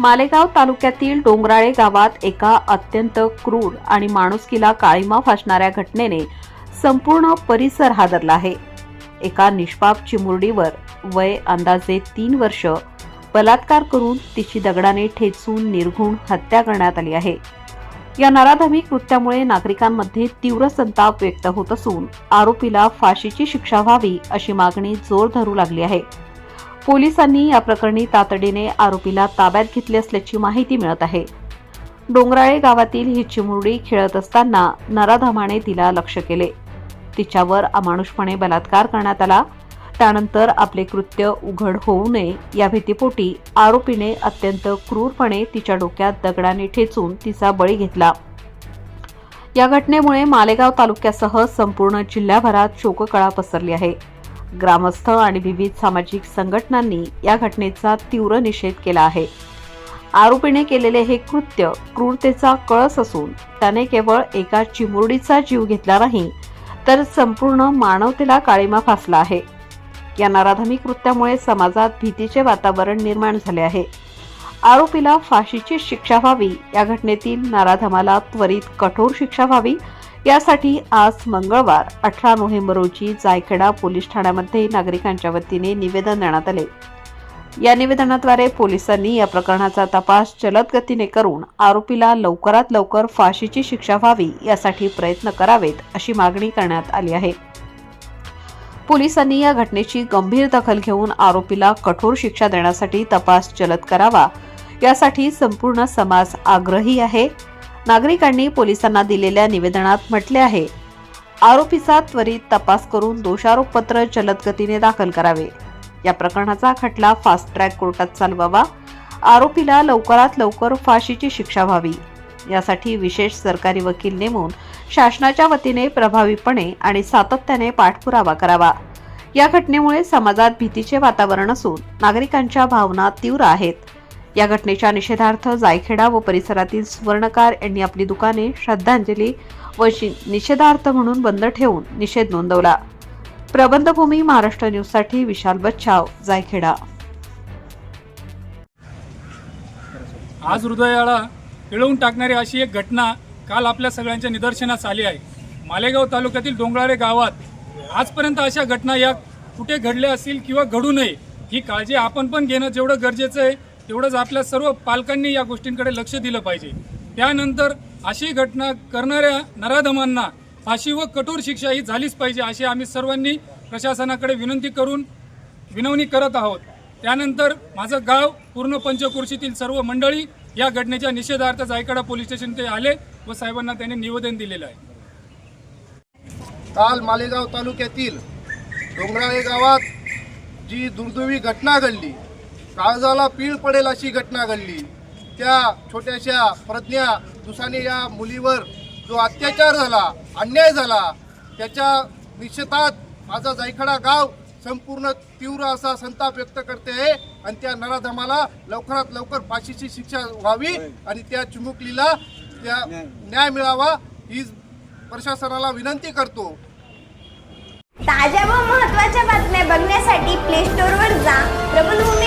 मालेगाव तालुक्यातील डोंगराळे गावात एका अत्यंत क्रूर आणि माणुसकीला काळीमा फासणाऱ्या घटनेने संपूर्ण परिसर हादरला आहे. एका निष्पाप चिमुरडीवर वय अंदाजे तीन वर्ष बलात्कार करून तिची दगडाने ठेचून निर्घुण हत्या करण्यात आली आहे. या नराधमी कृत्यामुळे नागरिकांमध्ये तीव्र संताप व्यक्त होत असून आरोपीला फाशीची शिक्षा व्हावी अशी मागणी जोर धरू लागली आहे. पोलिसांनी या प्रकरणी तातडीने आरोपीला ताब्यात घेतले असल्याची माहिती मिळत आहे. डोंगराळे गावातील ही चिमुरडी खेळत असताना नराधमाने तिला लक्ष केले. तिच्यावर अमानुषपणे बलात्कार करण्यात आला. त्यानंतर आपले कृत्य उघड होऊ नये या भीतीपोटी आरोपीने अत्यंत क्रूरपणे तिच्या डोक्यात दगडाने ठेचून तिचा बळी घेतला. या घटनेमुळे मालेगाव तालुक्यासह संपूर्ण जिल्ह्याभरात शोककळा पसरली आहे. ग्रामस्थ आणि विविध सामाजिक संघटनांनी या घटनेचा तीव्र निषेध केला आहे. आरोपीने केलेले हे कृत्य क्रूरतेचा कळस असून त्याने केवळ एका चिमुरडीचा जीव घेतला नाही तर संपूर्ण मानवतेला काळीमा फासला आहे. या नराधमी कृत्यामुळे समाजात भीतीचे वातावरण निर्माण झाले आहे. आरोपीला फाशीची शिक्षा व्हावी या घटनेतील नराधमाला त्वरित कठोर शिक्षा व्हावी यासाठी आज मंगळवार अठरा नोव्हेंबर रोजी जायखेडा पोलीस ठाण्यामध्ये नागरिकांच्या वतीने निवेदन देण्यात आले. या निवेदनाद्वारे पोलिसांनी या प्रकरणाचा तपास जलद गतीने करून आरोपीला लवकरात लवकर फाशीची शिक्षा व्हावी यासाठी प्रयत्न करावेत अशी मागणी करण्यात आली आहे. पोलिसांनी या घटनेची गंभीर दखल घेऊन आरोपीला कठोर शिक्षा देण्यासाठी तपास जलद करावा. यासाठी संपूर्ण समाज आग्रही आहे. नागरिकांनी पोलिसांना दिलेल्या निवेदनात म्हटले आहे आरोपीचा त्वरित तपास करून दोषारोपपत्र जलद गतीने दाखल करावे. या प्रकरणाचा खटला फास्ट ट्रॅक कोर्टात चालवावा. आरोपीला लवकरात लवकर फाशीची शिक्षा व्हावी. यासाठी विशेष सरकारी वकील नेमून शासनाच्या वतीने प्रभावीपणे आणि सातत्याने पाठपुरावा करावा. या घटनेमुळे समाजात भीतीचे वातावरण असून नागरिकांच्या भावना तीव्र आहेत. या घटनेच्या निषेधार्थ जायखेडा व परिसरातील सुवर्णकार यांनी आपली दुकाने श्रद्धांजली व निषेधार्थ म्हणून बंद ठेवून निषेध नोंदवला. प्रबंधभूमी महाराष्ट्र न्यूजसाठी विशाल बच्छाव जायखेडा. आज हृदयाला पिळवून टाकणारी अशी एक घटना काल आपल्या सगळ्यांच्या निदर्शनास आली आहे. मालेगाव तालुक्यातील डोंगराळे गावात आजपर्यंत अशा घटना या कुठे घडल्या असतील किंवा घडू नये ही काळजी आपण पण घेणं जेवढं गरजेचं आहे तेवढंच आपल्या सर्व पालकांनी या गोष्टींकडे लक्ष दिलं पाहिजे. त्यानंतर अशी घटना करणाऱ्या नराधमांना फाशी व कठोर शिक्षा ही झालीच पाहिजे अशी आम्ही सर्वांनी प्रशासनाकडे विनंती करून विनवणी करत आहोत. त्यानंतर माझं गाव पूर्ण पंचकुर्शीतील सर्व मंडळी या घटनेच्या निषेधार्थ जायकडा पोलीस स्टेशन ते आले व साहेबांना त्यांनी निवेदन दिलेलं आहे. काल मालेगाव तालुक्यातील डोंगराळे गावात जी दुर्दैवी घटना घडली काळजाला पीळ पडेल अशी घटना घडली. त्या छोट्याशा प्रज्ञा दुसाने या मुलीवर जो अत्याचार झाला अन्याय झाला त्याच्या निश्चितात माझा जायखडा गाव संपूर्ण तीव्र असा संताप व्यक्त करते आहे आणि त्या नराधमाला लवकरात लवकर फाशीची शिक्षा व्हावी आणि त्या चिमुकलीला त्या न्याय मिळावा ही प्रशासनाला विनंती करतो. ताज्या व महत्त्वाच्या बातम्या बघण्यासाठी प्ले स्टोअरवर जा. प्रबलभूमी